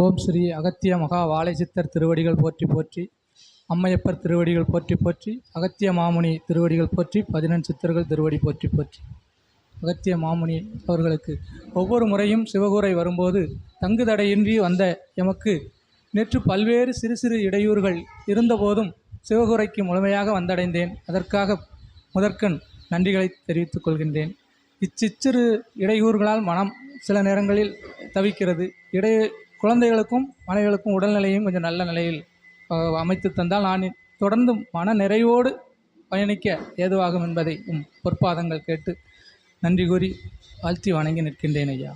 ஓம் ஸ்ரீ அகத்திய மகா வாழை சித்தர் திருவடிகள் போற்றி போற்றி அம்மையப்பர் திருவடிகள் போற்றி போற்றி அகத்திய மாமுனி திருவடிகள் போற்றி பதினெண் சித்தர்கள் திருவடி போற்றி போற்றி. அகத்திய மாமுனி அவர்களுக்கு ஒவ்வொரு முறையும் சிவகூரை வரும்போது தங்கு தடையின்றி வந்த எமக்கு நேற்று பல்வேறு சிறு சிறு இடையூறுகள் இருந்தபோதும் சிவகூரைக்கு முழுமையாக வந்தடைந்தேன். அதற்காக முதற்கண் நன்றிகளை தெரிவித்துக் கொள்கின்றேன். இச்சிச்சிறு இடையூறுகளால் மனம் சில நேரங்களில் தவிக்கிறது. இடை குழந்தைகளுக்கும் மனைவிகளுக்கும் உடல்நிலையும் கொஞ்சம் நல்ல நிலையில் அமைத்து தந்தால் நான் தொடர்ந்து மன நிறைவோடு பயணிக்க ஏதுவாகும் என்பதை உம் பொற்பாதங்கள் கேட்டு நன்றி கூறி வாழ்த்தி வணங்கி நிற்கின்றேன் ஐயா.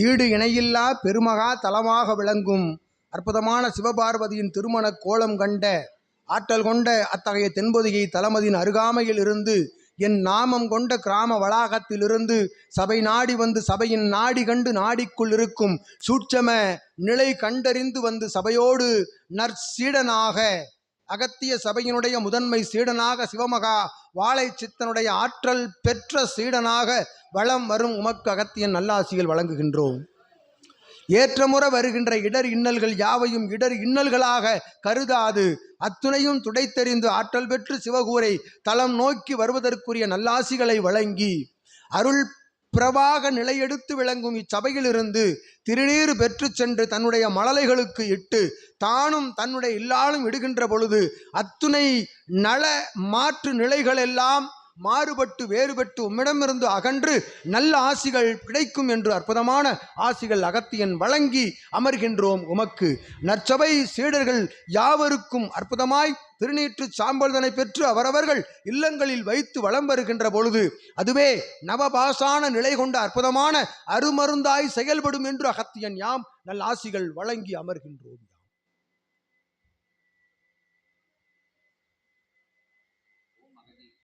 ஈடு இணையில்லா பெருமகா தலமாக விளங்கும் அற்புதமான சிவபார்வதியின் திருமண கோலம் கண்ட ஆற்றல் கொண்ட அத்தகைய தென்பொதிகை தலமதியின் அருகாமையில் இருந்து என் நாமம் கொண்ட கிராம வளாகத்திலிருந்து சபை நாடி வந்து சபையின் நாடி கண்டு நாடிக்குள் இருக்கும் சூட்சம நிலை கண்டறிந்து வந்து சபையோடு நற்சீடனாக அகத்திய சபையினுடைய முதன்மை சீடனாக சிவமகா வாழை சித்தனுடைய ஆற்றல் பெற்ற சீடனாக வளம் வரும் உமக்கு அகத்தியன் நல்லாசிகள் வழங்குகின்றோம். ஏற்றமுற வருகின்ற இடர் இன்னல்கள் யாவையும் இடர் இன்னல்களாக கருதாது. அத்துணையும் துடைத்தெறிந்து ஆற்றல் பெற்று சிவகூரை தளம் நோக்கி வருவதற்குரிய நல்லாசிகளை வழங்கி அருள் பிரவாக நிலையெடுத்து விளங்கும் இச்சபையிலிருந்து திருநீர் பெற்று சென்று தன்னுடைய மழலைகளுக்கு இட்டு தானும் தன்னுடைய இல்லாலும் இடுகின்ற பொழுது அத்துணை நல மாற்று நிலைகளெல்லாம் மாறுபட்டு வேறுபட்டு உம்மிடமிருந்து அகன்று நல்ல ஆசிகள் கிடைக்கும் என்று அற்புதமான ஆசிகள் அகத்தியன் வழங்கி அமர்கின்றோம் உமக்கு. நற்சபை சீடர்கள் யாவருக்கும் அற்புதமாய் திருநீற்று சாம்பல்தனை பெற்று அவரவர்கள் இல்லங்களில் வைத்து வலம் வருகின்ற பொழுது அதுவே நவபாசான நிலை கொண்ட அற்புதமான அருமருந்தாய் செயல்படும் என்று அகத்தியன் யாம் நல் ஆசிகள் வழங்கி அமர்கின்றோம்.